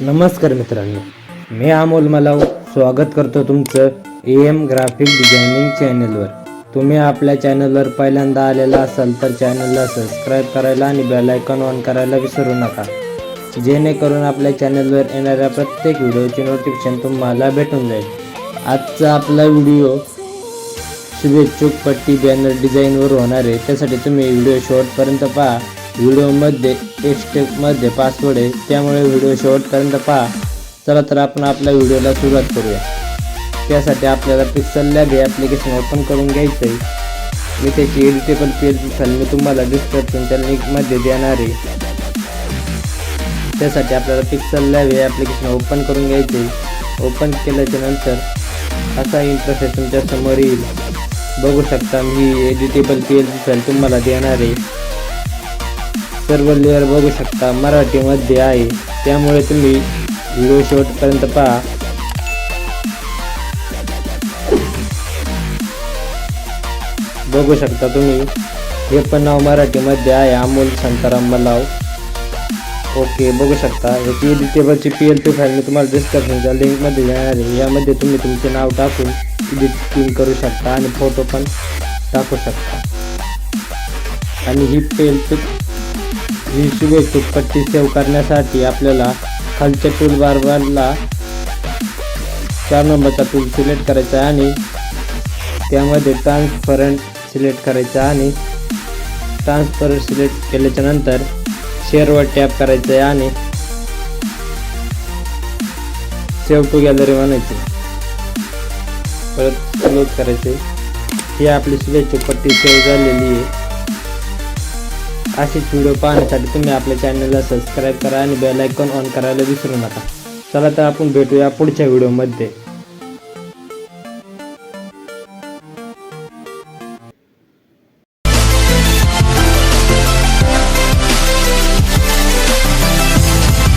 नमस्कार मित्रांनो मी अमोल मलाव. स्वागत करतो तुमचं ए एम ग्राफिक डिझायनिंग चॅनलवर तुम्ही आपल्या चॅनलवर पहिल्यांदा आलेला असाल तर चॅनलला सबस्क्राईब करायला आणि बेलायकॉन ऑन करायला विसरू नका. जेणेकरून आपल्या चॅनलवर येणाऱ्या प्रत्येक व्हिडिओचे नोटिफिकेशन तुम्हाला भेटून जाईल. आजचा आपला व्हिडिओ शुभेच्छुक पट्टी बॅनर डिझाईनवर होणार आहे. त्यासाठी तुम्ही व्हिडिओ शेवटपर्यंत पहा. व्हिडिओमध्ये एक स्टेपमध्ये पासवर्ड आहे त्यामुळे व्हिडिओ शेवटपर्यंत पहा. चला तर आपण आपल्या व्हिडिओला सुरुवात करूया. त्यासाठी आपल्याला पिक्सल लॅब हे ॲप्लिकेशन ओपन करून घ्यायचं आहे मी त्याची एडिटेबल पेज मी तुम्हाला डिस्क्रिप्शनच्या लिंकमध्ये देणार आहे. त्यासाठी आपल्याला पिक्सल लॅब हे ॲप्लिकेशन ओपन करून घ्यायचे ओपन केल्याच्यानंतर असा इंटरफेस तुमच्यासमोर येईल. बघू शकता मी एडिटेबल पी एल फाईल तुम्हाला देणार आहे. सर्व लेअर बघू शकता. मराठीमध्ये आहे. त्यामुळे तुम्ही व्हिडिओ शेवटपर्यंत पहा. बघू शकता तुम्ही. हे पण नाव मराठीमध्ये आहे. अमोल शांताराम मलाव ओके बघू शकता. याची एडिटेबलची पी एल टू फाईल मी तुम्हाला डिस्क्रिप्शनच्या लिंकमध्ये येणार आहे. यामध्ये तुम्ही तुमचे नाव टाकून एडिटिंग करू शकता आणि फोटो पण टाकू शकता. आणि ही पी एल टू शुभेच्छुक पट्टी सेव्ह करण्यासाठी आपल्याला खालच्या टूलबारला चार नंबरचा टूल सिलेक्ट करायचा आहे आणि त्यामध्ये ट्रान्सपरंट सिलेक्ट करायचा आणि ट्रान्सपरंट सिलेक्ट केल्याच्यानंतर शेअरवर टॅप करायचं आहे आणि सेव्ह टू गॅलरी म्हणायचे परत क्लोज करायचे ही आपली शुभेच्छुक पट्टी सेव्ह झालेली आहे. असेच व्हिडिओ पाहण्यासाठी तुम्ही आपल्या चॅनलला सबस्क्राईब करा आणि बेल आयकॉन ऑन करायला विसरू नका. चला तर आपण भेटूया पुढच्या व्हिडिओमध्ये